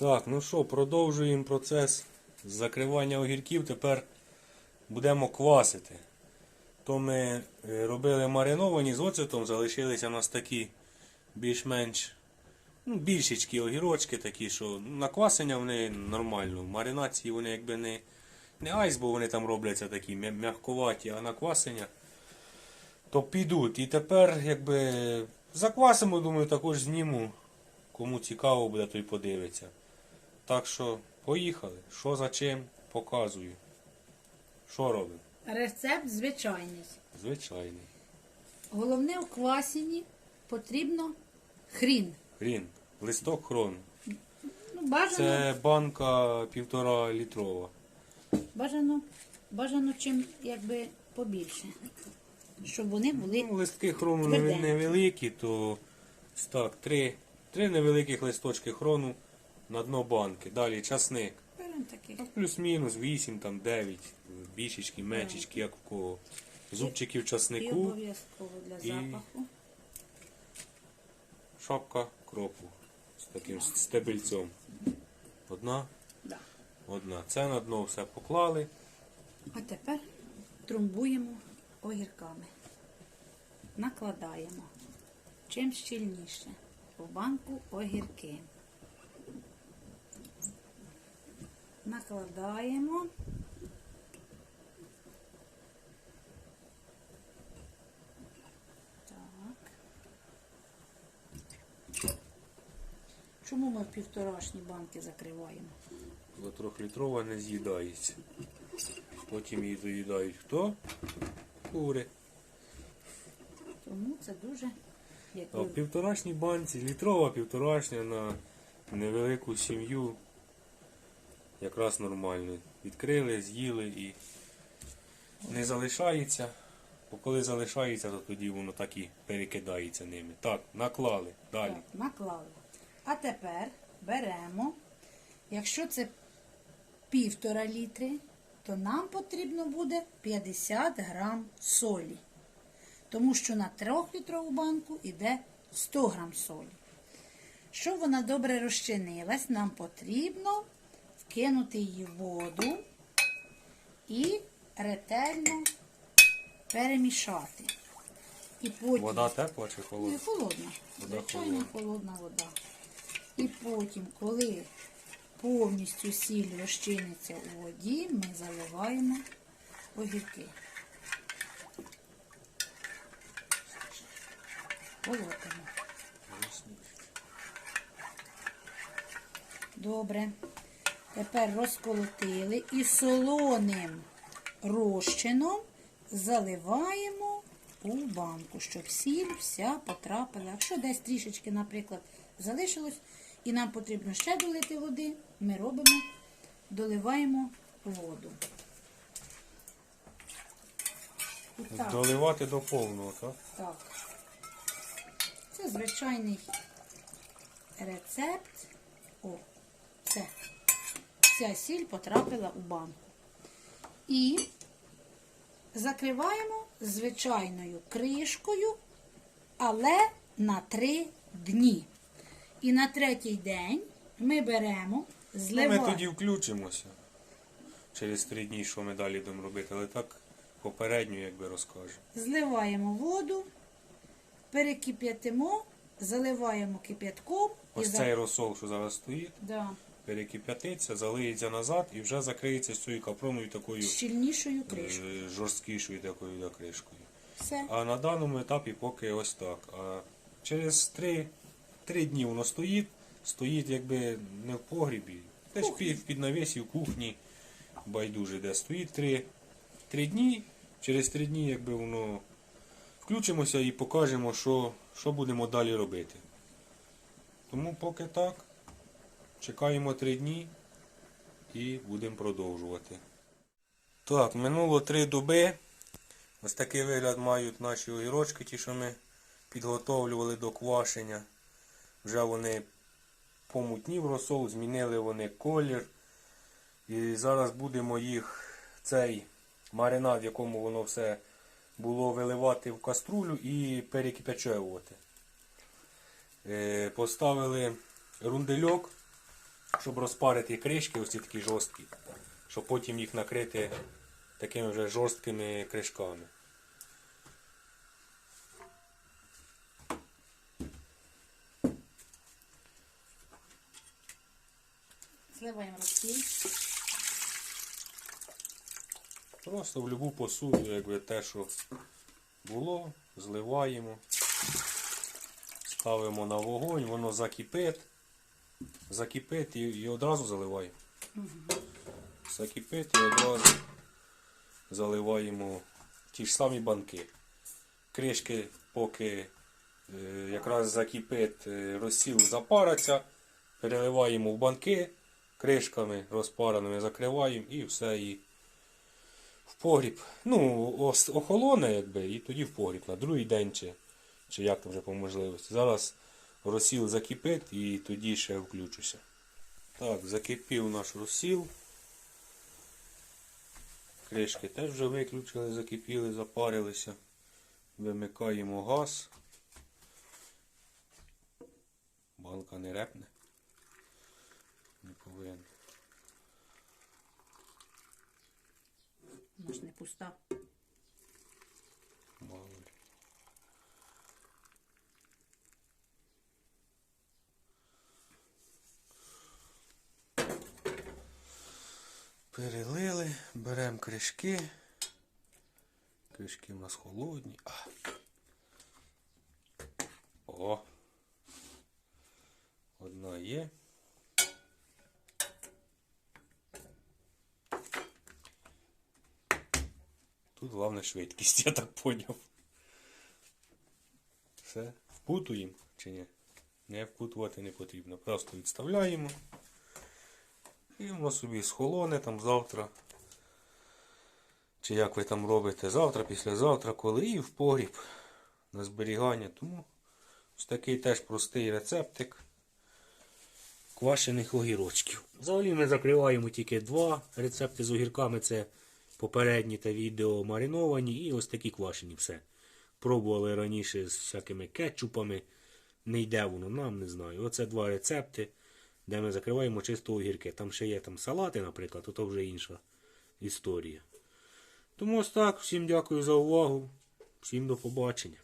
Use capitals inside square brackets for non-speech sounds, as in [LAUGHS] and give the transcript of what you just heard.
Так, ну що, продовжуємо процес закривання огірків. Тепер будемо квасити. То ми е, робили мариновані з оцетом, залишилися у нас такі більш-менш ну, більшечкі огірочки, такі, що на квасення вони нормально. В маринації вони якби не, не айс, бо вони там робляться такі м'я- м'ягковаті, а на квасення то підуть. І тепер якби заквасимо, думаю, також зніму. Кому цікаво буде, той подивиться. Так що, поїхали. Що за чим, показую. Що робимо? Рецепт звичайний. Звичайний. Головне в квасіні потрібно хрін. Хрін. Листок хрону. Ну, бажано, Це банка півтора літрова. бажано, бажано чим якби побільше. Щоб вони були. Ну, листки хрону не- Тверденькі. невеликі, то так, три, три невеликих листочки хрону на дно банки. Далі часник. Беремо. Ну, плюс-мінус 8, там 9, більшечки, меншечки, як в кого. Зубчиків І часнику, обов'язково для і- запаху. шапка кропу з таким стебельцем. Одна, Да. одна. Це на дно все поклали. А тепер тrumбуємо огірками. Накладаємо. Чим щільніше. В банку огірки. Накладаємо. Так. Чому ми півторашні банки закриваємо? Бо трьохлітрова не з'їдається. Потім її доїдають хто? Кури. Тому це дуже як в півторашній банці, літрова півторашня на невелику сім'ю якраз нормально. Відкрили, з'їли і не залишається. Бо коли залишається, то тоді воно так і перекидається ними. Так, наклали. Далі. Так, наклали. А тепер беремо, якщо це півтора літри, то нам потрібно буде 50 грам солі. Тому що на трьохлітрову банку йде 100 грам солі. Щоб вона добре розчинилась, нам потрібно вкинути її в воду і ретельно перемішати. І потім Вода тепла чи холодна? холодна. Вода Звичайно, холодна вода. І потім, коли повністю сіль розчиниться у воді, ми заливаємо огірки. Колотимо. Добре. Тепер розколотили і солоним розчином заливаємо у банку, щоб сіль вся потрапила. Якщо десь трішечки, наприклад, залишилось, і нам потрібно ще долити води, ми робимо, доливаємо воду. І так, Доливати до повного, так? так. Це звичайний рецепт. О. Ця сіль потрапила у банку. І закриваємо звичайною кришкою, але на три дні. І на третій день ми беремо, Ну, зливаємо. ми тоді включимося. Через три дні, що ми далі будемо робити, але так попередньо, якби розкажемо. Зливаємо воду, перекип'ятимо, заливаємо кип'ятком Ось за- цей розсол, що зараз стоїть, да, перекип'ятиться, залиється назад і вже закриється з цією капроною такою щільнішою кришкою. е, жорсткішою такою да, кришкою. Все. А на даному етапі поки ось так. А через три, три дні воно стоїть, стоїть якби не в погрібі, десь під, під навісі в кухні, байдуже де стоїть три, три дні. Через три дні якби воно включимося і покажемо, що, що будемо далі робити. Тому поки так. Чекаємо три дні і будемо продовжувати. Так, минуло три доби. Ось такий вигляд мають наші огірочки, ті, що ми підготовлювали до квашення. Вже вони помутнів розсол, змінили вони колір. І зараз будемо їх цей маринад, в якому воно все було виливати в каструлю і перекипячевувати. Е, Поставили рундельок щоб розпарити кришки, ось ці такі жорсткі, щоб потім їх накрити такими вже жорсткими кришками. Зливаємо розсіл. Просто в любу посуду, якби те, що було, зливаємо, ставимо на вогонь, воно закипить, закипить і, і одразу заливаємо. Закипить і одразу заливаємо ті ж самі банки. Кришки, поки е, якраз закипить е, розсіл запариться, переливаємо в банки, кришками розпараними закриваємо і все і в погріб. Ну, охолоне, якби, і тоді в погріб на другий день чи, чи як там вже по можливості. Зараз розсіл закипить і тоді ще включуся. Так, закипів наш розсіл. Кришки теж вже виключили, закипіли, запарилися. Вимикаємо газ. Банка не репне. Не повинен. Ж не пуста. Перелили, беремо кришки. Кришки у нас холодні. А. О. Одна є. Тут головне швидкість, [LAUGHS] я так поняв. Все, впутуємо чи ні? Не впутувати не потрібно. Просто відставляємо. І воно собі схолоне там завтра. Чи як ви там робите завтра, післязавтра, коли і в погріб на зберігання. Тому ось такий теж простий рецептик квашених огірочків. Взагалі ми закриваємо тільки два рецепти з огірками. Це попередні та відео мариновані і ось такі квашені все. Пробували раніше з всякими кетчупами. Не йде воно, нам не знаю. Оце два рецепти, де ми закриваємо чисто огірки. Там ще є там салати, наприклад, то, то вже інша історія. Тому ось так, всім дякую за увагу, всім до побачення.